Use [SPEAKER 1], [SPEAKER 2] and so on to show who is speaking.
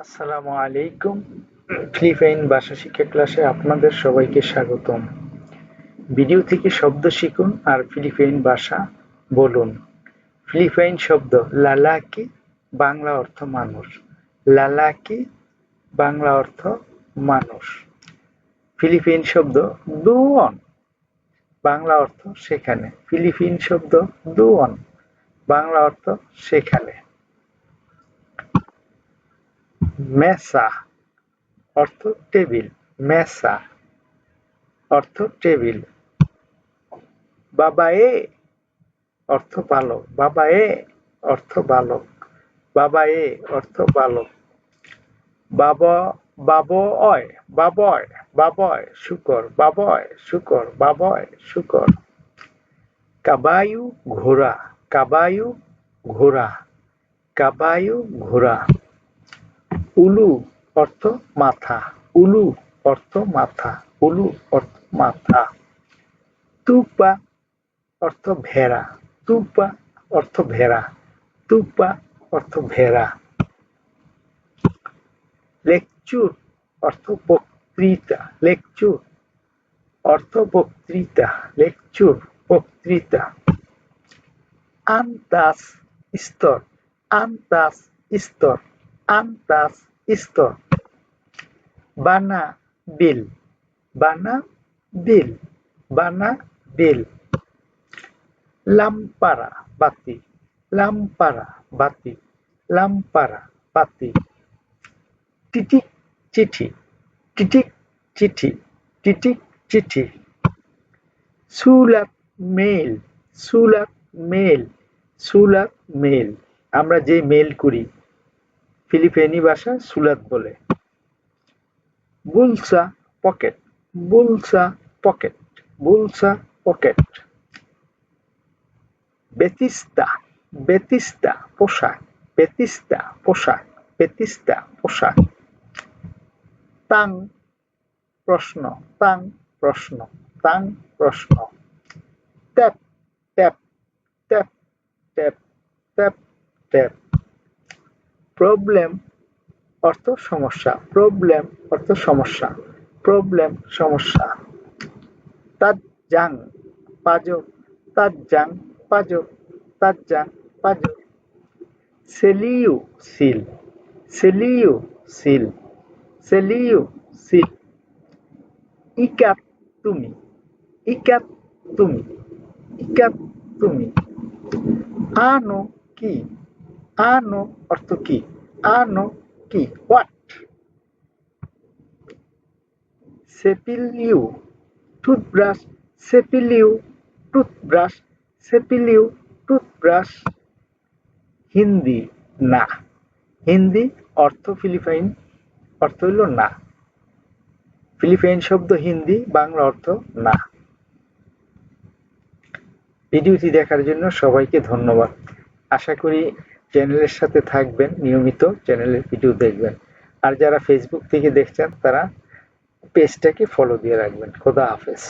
[SPEAKER 1] আসসালামু আলাইকুম। ফিলিপাইন ভাষা শিক্ষা ক্লাসে আপনাদের সবাইকে স্বাগতম। ভিডিও থেকে শব্দ শিখুন আর ফিলিপাইন ভাষা বলুন। ফিলিপাইন শব্দ লালাকি বাংলা অর্থ মানুষ। লালাকি বাংলা অর্থ মানুষ। ফিলিপিন শব্দ দুয়ন বাংলা অর্থ সেখানে। ফিলিপিন শব্দ দুয়ন বাংলা অর্থ সেখানে। মেসা, অর্থ টেবিল, মেসা, অর্থ টেবিল। বাবায়ে, অর্থ বালক। বাবায়ে, অর্থ বালক। বাবায়ে, অর্থ বালক। বাবা, বাবয় বাবয় বাবয়, শুকর। বাবয় শুকর। বাবয়, শুকর। কাবায়ু ঘোড়া। কাবায়ু ঘোড়া। কাবায়ু ঘোড়া। উলু অর্থ মাথা, উলু অর্থ মাথা, উলু অর্থ মাথা। তুপা অর্থ ভেড়া, তুপা অর্থ ভেড়া, তুপা অর্থ ভেড়া। লেকচুর অর্থ বক্তৃতা, লেকচুর অর্থ বক্তৃতা, লেকচুর বক্তৃতা। আন্তাস স্তর আন্তাস স্তর আন্তাস স্তর বানা বিল। বানা বিল। বানা বিল। লাম্পারা বাতি। লাম্পারা বাতি। লাম্পারা বাতি। টিটিক চিঠি। টিটিক চিঠি। টিটিক চিঠি। সুলাত মেল সুলাত মেল সুলাত মেল আমরা যে মেল করি ফিলিপাইনি ভাষা সুলাত বলে। বুলসা পকেট বুলসা পকেট বুলসা পকেট। বেতিস্তা বেতিস্তা পোশাক বেতিস্তা পোশাক বেতিস্তা পোশাক। তাং প্রশ্ন তাং প্রশ্ন তাং প্রশ্ন। Tap tap tap tap tap tap. Problem অর্থ সমস্যা প্রবলেম অর্থ সমস্যা প্রবলেম সমস্যা। তাজ্জাং পাজর তাজ্জাং পাজর তাজ্জাং পাজর। সেলিউ, সিল। সেলিউ সিল। সেলিউ, সিল। ইকাত তুমি। ইকাত তুমি। ইকাত তুমি। আনো কি? আনো অর্থ কি আনো কি হোয়াট সেপিলিউ টুথব্রাশ সেপিলিউ টুথব্রাশ সেপিলিউ টুথব্রাশ হিন্দি না হিন্দি অর্থ ফিলিপাইন অর্থ হইল না। ফিলিপাইন শব্দ হিন্দি বাংলা অর্থ না। ভিডিওটি দেখার জন্য সবাইকে ধন্যবাদ। আশা করি চ্যানেলের সাথে থাকবেন, নিয়মিত চ্যানেলের ভিডিও দেখবেন। আর যারা ফেসবুক থেকে দেখছেন, তারা পেজটাকে ফলো দিয়ে রাখবেন। খোদা হাফেজ।